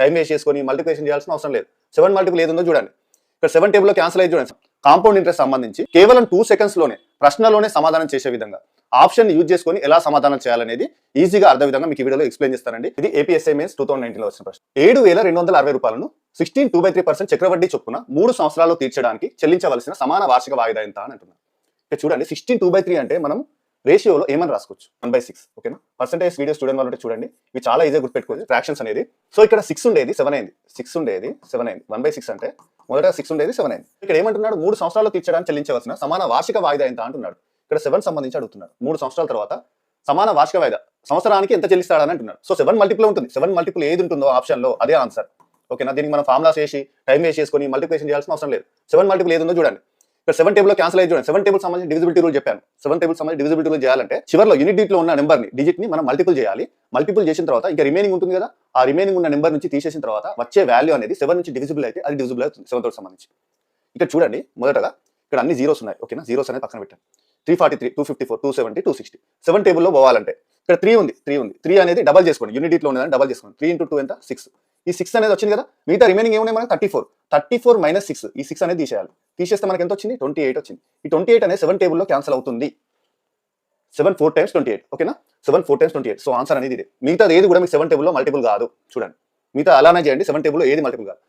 Time waste చేసుకొని multiplication చేయాల్సిన అవసరం లేదు. సెవెన్ మల్టిపుల్ ఏదో చూడండి. ఇక్కడ సెవెన్ టేబుల్లో క్యాన్సిల్ అయ్యి చూడండి. కాంపౌండ్ ఇంట్రెస్ట్ సంబంధించి కేవలం టూ సెకండ్స్లోనే ప్రశ్నలోనే సమాధానం చేసే విధంగా ఆప్షన్ యూజ్ చేసుకొని ఎలా సమాధానం చేయాలనేది ఈజీగా అర్థం విధంగా మీకు ఈ వీడియోలో ఎక్స్ప్లెయిన్ చేస్తానండి. ఇది ఏపీఎస్ఐ మెయిన్స్ టూ థౌసండ్ నైన్టీన్లో వచ్చిన ప్రశ్న. ఏడు వేల రెండు వందల అరవై రూపాయలను sixteen two by three percent చక్రవడ్డీ చొప్పున మూడు సంవత్సరాలు తీర్చడానికి చెల్లించవలసిన సమాన వార్షిక వాయిదా ఎంత అని అంటున్నారు. చూడండి సిక్స్టీన్ టూ బై త్రీ అంటే మనం రేషియోలో ఏమని రాసుకోవచ్చు. వన్ బై సిక్స్ ఓకేనా పర్సెంటేజ్ వీడియో స్టూడెంట్ వాళ్ళు చూడండి ఇవి చాలా ఈజీగా గుర్తుపెట్టుకోవచ్చు. ట్రాక్షన్స్ అనేది. సో ఇక్కడ సిక్స్ ఉండేది సెవెన్ అయింది. సిక్స్ ఉండేది సెవెన్ అయింది. వన్ బై సిక్స్ అంటే మొదట సిక్స్ ఉండేది సెవెన్ అయింది. ఇక్కడ ఏమంటున్నాడు? మూడు సంవత్సరాలు తీర్చడానికి చెల్లించవలసిన సమాన వార్షిక వాయిదా ఎంత అంటున్నాడు? ఇక్కడ సెవెన్ సంబంధించి అడుగుతున్నాడు. మూడు సంవత్సరాల తర్వాత సమాన వార్షిక వాయిదా. సంవత్సరానికి ఎంత చెల్లిస్తాడని అంటున్నాడు. సో సెవెన్ మల్టిపుల్ ఉంటుంది. సెవెన్ మల్టిపుల్ ఏది ఉంటుందో ఆప్షన్లో అదే ఆన్సర్ ఓకేనా దీనికి మనం ఫార్ములాస్ వేసి టైం వేస్ట్ చేసుకొని మల్టిప్లికేషన్ చేయాల్సిన అవసరం లేదు. సెవెన్ మల్టిపుల్ ఏది ఉందో చూడండి. ఇక్కడ సెవెన్ టేబుల్ క్యాన్సిల్ అయ్యి చూడండి. సెవెన్ టేబుల్ సంబంధించి డివిజిబిలిటీ రూల్ చెప్పాను. సెవెన్ టేబుల్ సంబంధించి డివిజిబిలిటీ రూల్ చేయాలంటే చివరిలో యూనిట్లో ఉన్న నెంబర్ని డిజిట్ని మనం మల్టిపుల్ చేయాలి. మల్టిపుల్ చేసిన తర్వాత ఇంకా రిమైనింగ్ ఉంటుంది కదా? ఆ రిమైనింగ్ ఉన్న నెంబర్ నుంచి తీసేసిన తర్వాత వచ్చే వాల్యూ అనేది సెవెన్ నుంచి డివిజిబుల్ అయితే అది డివిజిబుల్ అవుతుంది సెవెన్ తోటి సంబంధించి. ఇక్కడ చూడండి మొదటగా ఇక్కడ అన్ని జీరోస్ ఉన్నాయి. ఓకేనా? జీరోస్ అనేది పక్కన పెట్టాను three forty three two fifty four two seventy two sixty seven టేబుల్లో పోవాలంటే ఇక్కడ త్రీ ఉంది త్రీ ఉంది. త్రీ అనేది డబల్ చేసుకోండి. యూనిటీలో ఉన్నదని డబల్ చేసుకోండి. త్రీ ఇంటూ టూ ఎంత? సిక్స్ ఈ సిక్స్ అనేది వచ్చింది కదా? మిగతా రిమైనింగ్ ఏమున్నాయి మనకి? Thirty four thirty four minus six ఈ సిక్స్ అనేది తీసేయాలి. తీసేస్తే మనకి ఎంత వచ్చింది ట్వంటీ ఎయిట్ వచ్చింది. ఈ ట్వంటీ ఎయిట్ అనేది సెవెన్ టేబుల్లో క్యాన్సిల్ అవుతుంది. Seven four times twenty eight. ఓకేనా? Seven four times twenty eight. So answer అనేది ఇది. మిగతా ఏది కూడా మీకు సెవెన్ టేబుల్లో మల్టిపుల్ కాదు. చూడండి. మిగతా అలానే చేయండి. సెవెన్ టేబుల్లో ఏది మల్టిపుల్ కాదు.